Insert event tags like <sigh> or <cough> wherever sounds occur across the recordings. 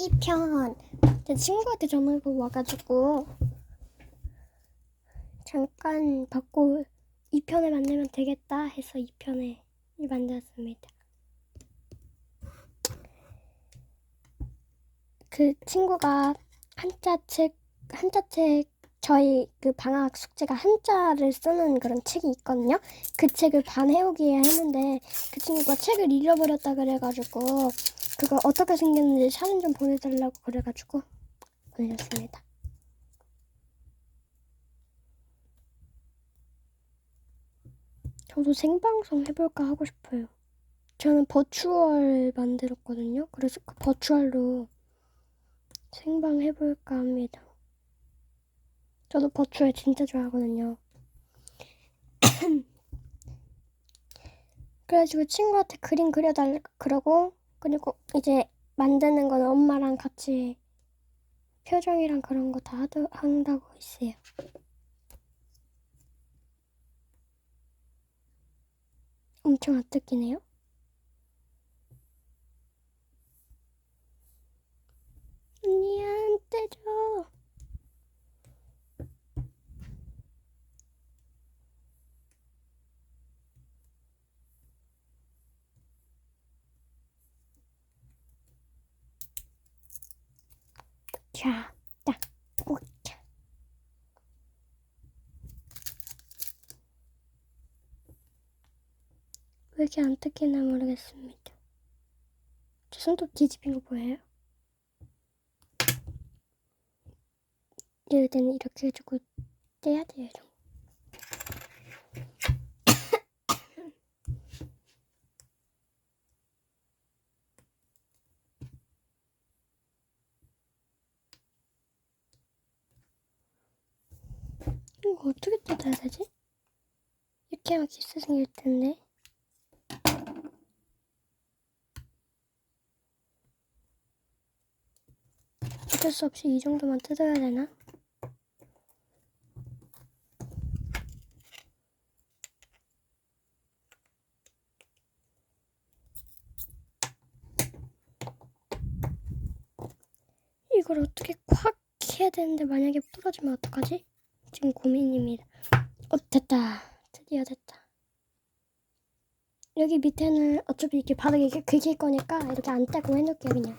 2편 제 친구한테 전화가 와가지고 잠깐 받고 2편을 만들면 되겠다 해서 2편을 만들었습니다. 그 친구가 한자 책, 한자 책, 저희 그 방학 숙제가 한자를 쓰는 그런 책이 있거든요. 그 책을 반 해오기에 했는데 그 친구가 책을 잃어버렸다 그래가지고 그거 어떻게 생겼는지 사진 좀 보내달라고 그래가지고 보내줬습니다. 저도 생방송 해볼까 하고 싶어요. 저는 버추얼 만들었거든요. 그래서 그 버추얼로 생방 해볼까 합니다. 저도 버추얼 진짜 좋아하거든요. <coughs> 그래가지고 친구한테 그림 그려달라 그러고 그리고 이제 만드는 건 엄마랑 같이 표정이랑 그런 거 다 한다고 했어요. 엄청 안 뜯기네요. 언니 안 떼줘. 자, 딱, 꽂자. 왜 이렇게 안 뜯기나 모르겠습니다. 제 손톱 뒤집힌 거 보여요? 이럴 때는 이렇게 해주고 떼야 돼요, 이런 거. 이거 어떻게 되지? 이렇게 하면 기스 생길 텐데. 어쩔 수 없이 이 정도만 뜯어야 되나? 이걸 어떻게 콱 해야 되는데 만약에 부러지면 어떡하지? 지금 고민입니다. 어, 됐다. 드디어 됐다. 여기 밑에는 어차피 이렇게 바닥에 이렇게 긁힐 거니까 이렇게 안 떼고 해놓을게요, 그냥.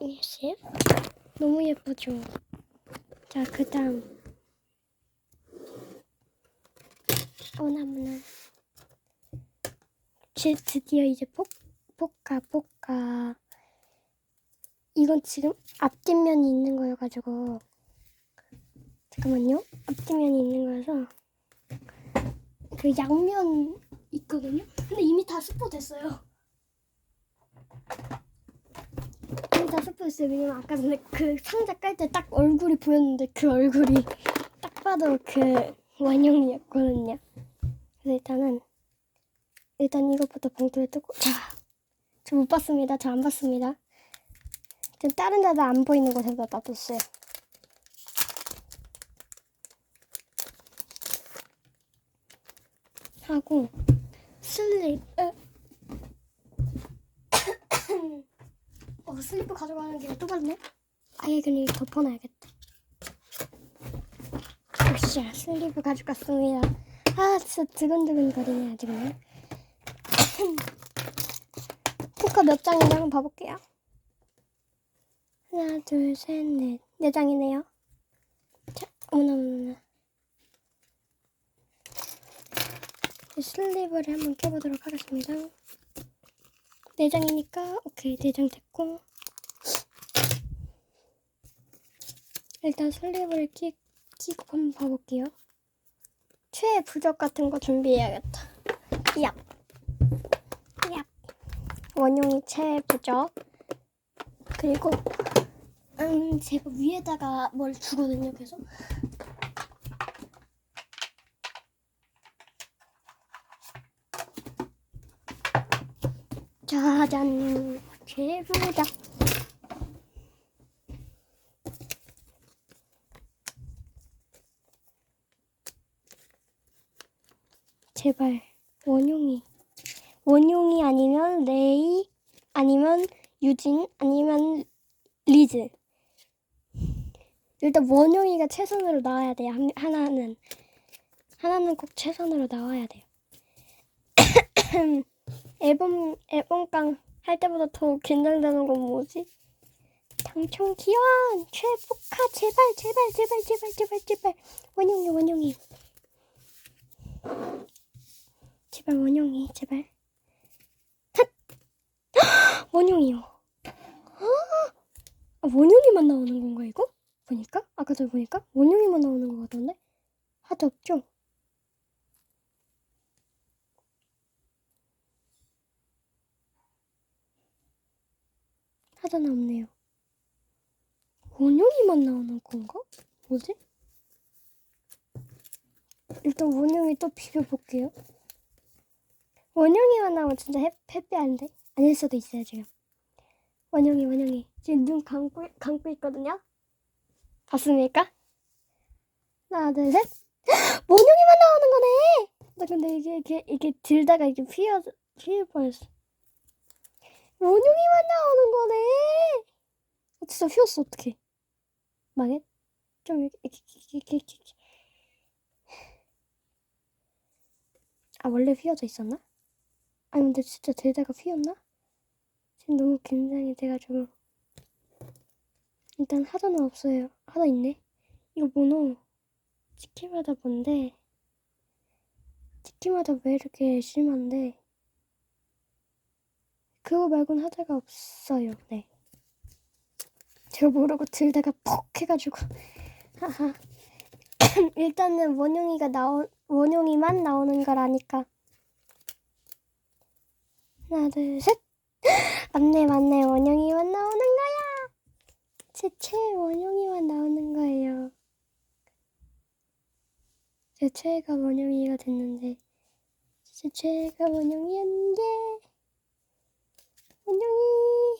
이해했어요? 너무 예쁘죠? 자, 그 다음. 오나무나. 제 드디어 이제 볶, 볶아, 볶아. 이건 지금 앞뒷면이 있는 거여가지고. 잠깐만요. 앞뒷면이 있는 거여서. 그 양면 있거든요? 근데 이미 다 스포 됐어요. 이미 다 스포 됐어요. 왜냐면 아까 전에 그 상자 깔 때 딱 얼굴이 보였는데 그 얼굴이 딱 봐도 그 원형이었거든요. 그래서 일단은 일단 이것부터 봉투에 뜯고 자, 저 못 봤습니다. 저 안 봤습니다. 저 다른 데도 안 보이는 곳에다 놔뒀어요. 하고 슬립 에. <coughs> 어 슬리퍼 가져가는 길에 또 봤네. 아예 그냥 덮어놔야겠다. 으쌰 슬리퍼 가져갔습니다. 아 진짜 드근드근 거리네 아주 그냥. 포카 몇 장인지 한번 봐볼게요. 하나, 둘, 셋, 넷. 네 장이네요. 자, 어머나, 어머나. 슬립을 한번 껴보도록 하겠습니다. 네 장이니까, 오케이, 네 장 됐고. 일단 슬립을 끼, 끼고 한번 봐볼게요. 최애 부적 같은 거 준비해야겠다. 얍. 얍. 원용이 최애 부적. 그리고 음 제가 위에다가 뭘 주거든요 계속. 짜잔 제부자 제발 원용이. 원용이 아니면 레이 아니면 유진 아니면 리즈. 일단 원용이가 최선으로 나와야 돼요. 한- 하나는 하나는 꼭 최선으로 나와야 돼요. <coughs> 앨범 앨범깡 할 때보다 더 긴장되는 건 뭐지? 당총 기원 최복화 제발 제발 제발 제발 제발 제발 원용이 원용이 제발 원용이 제발 핫! <gasps> 원용이요 <gasps> 아, 원용이만 나오는 건가 이거? 보니까 아까 전에 보니까 원용이만 나오는 거 같던데 하도 없죠? 하나는 없네요. 원용이만 나오는 건가? 뭐지? 일단 원용이 또 비벼볼게요. 원용이만 나오면 진짜 해, 해피한데? 아닐 수도 있어요, 지금. 원용이, 원용이. 지금 눈 감고, 감고 있거든요? 봤습니까? 하나, 둘, 셋. <gasps> 원용이만 나오는 거네! 나 근데 이게, 이게, 이게 들다가 이게 피어, 피어 버렸어. 원용이만 나오는 거네! 어, 진짜 휘었어, 어떡해. 망했? 좀, 이렇게, 이렇게, 이렇게, 이렇게. 아, 원래 휘어져 있었나? 아니, 근데 진짜 들다가 휘었나? 지금 너무 긴장이 돼가지고. 일단 하다는 없어요. 하다 있네. 이거 번호 찍기마다 뭔데? 찍기마다 왜 이렇게 심한데? 그거 말고는 하다가 없어요. 네. 제가 모르고 들다가 퍽 해가지고. <laughs> 하하. <coughs> 일단은 원용이가 나오 원용이만 나오는 걸 아니까. 하나 둘 셋. <gasps> 맞네 맞네 원용이만 나오는 거야. 제최 원용이만 나오는 거예요. 제 최애가 원용이가 됐는데 제 최애가 원용이었는데 원용이.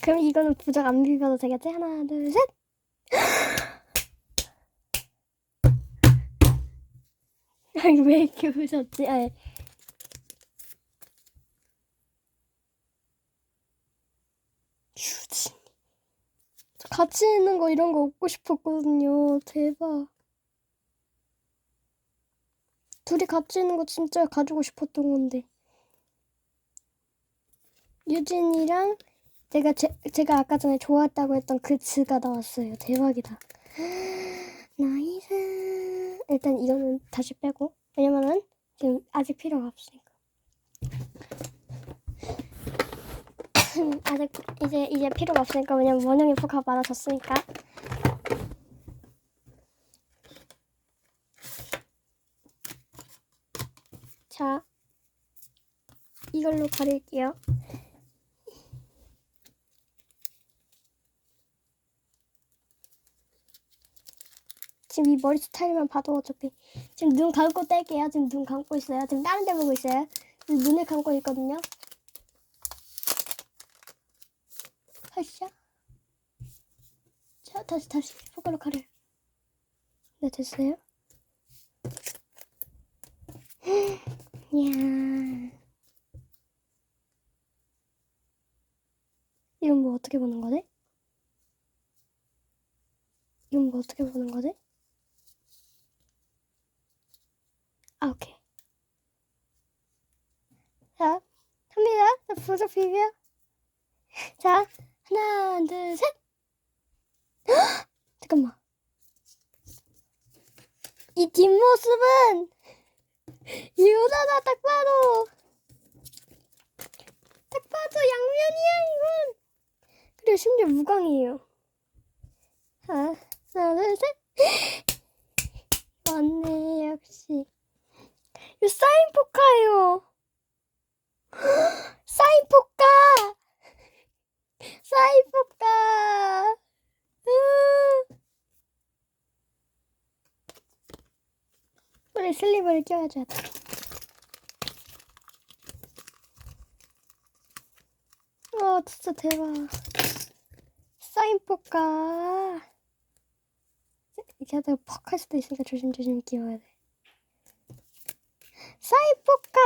그럼 이거는 부적 안 비벼도 되겠지? 하나, 둘, 셋! <laughs> 아니, 왜 이렇게 웃었지? 아, 휴지. 저 같이 있는 거 이런 거 얻고 싶었거든요. 대박. 둘이 같이 있는 거 진짜 가지고 싶었던 건데. 유진이랑 제가 제, 제가 아까 전에 좋았다고 했던 그 즈가 나왔어요. 대박이다. <gasps> 나이스. 일단 이거는 다시 빼고 왜냐면은 지금 아직 필요가 없으니까. <laughs> 아직 이제 이제 필요가 없으니까 왜냐면 원형이 포카 많아졌으니까. 자, 이걸로 가릴게요. 지금 이 머리 스타일만 봐도 어차피 지금 눈 감고 뗄게요. 지금 눈 감고 있어요. 지금 다른 데 보고 있어요. 지금 눈을 감고 있거든요. 다시야. 자, 다시 다시 손가락 가려. 네, 됐어요. 이야. 이건 뭐 어떻게 보는 거지? 이건 뭐 어떻게 보는 거지? 아, 오케이. 자. 자, 부적 비벼. 자, 하나, 둘, 셋. 헉! <gasps> 잠깐만. 이 뒷모습은 유나다 딱 봐도 딱 봐도 양면이야 이건. 그리고 심지어 무광이에요. 하나, 둘, 셋. 맞네 역시. 이 사인 포카예요. 사인 포카. 사인 포카. 으. 우리 슬리브를 껴야죠. 와 진짜 대박. 사인 포카. 이렇게 하다가 퍽 할 수도 있으니까 조심조심 끼워야 돼. 사이포카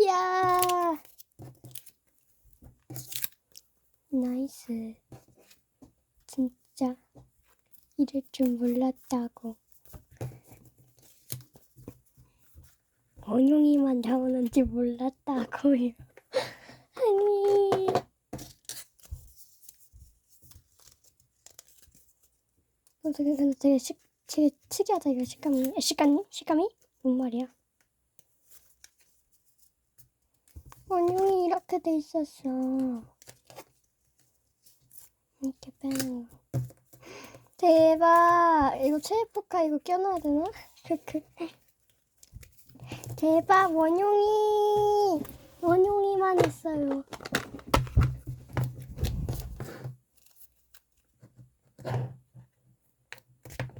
이야 나이스 진짜 이럴 줄 몰랐다고 원용이만 나오는지 몰랐다고요 <laughs> 아니 어, 되게 근데 되게 식 되게 특이하다 이거 식감이 아, 식감이 식감이 뭔 말이야? 원용이 이렇게 돼 있었어. 이렇게 빼는 거. 대박! 이거 체이포카 이거 껴놔야 되나? 크크. <laughs> 대박 원용이 원용이만 있어요.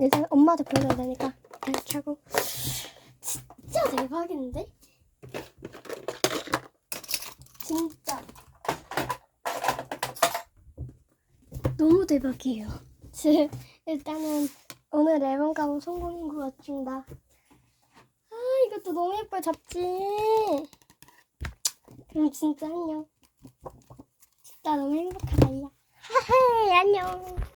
일단 엄마한테 보여줘야 되니까 이렇게 하고 진짜 대박인데? 진짜 너무 대박이에요. 지금 일단은 오늘 앨범 가보 성공인 것 같습니다. 아 이것도 너무 예뻐 잡지. 그럼 진짜 안녕. 진짜 너무 행복하다 야. 하하 안녕.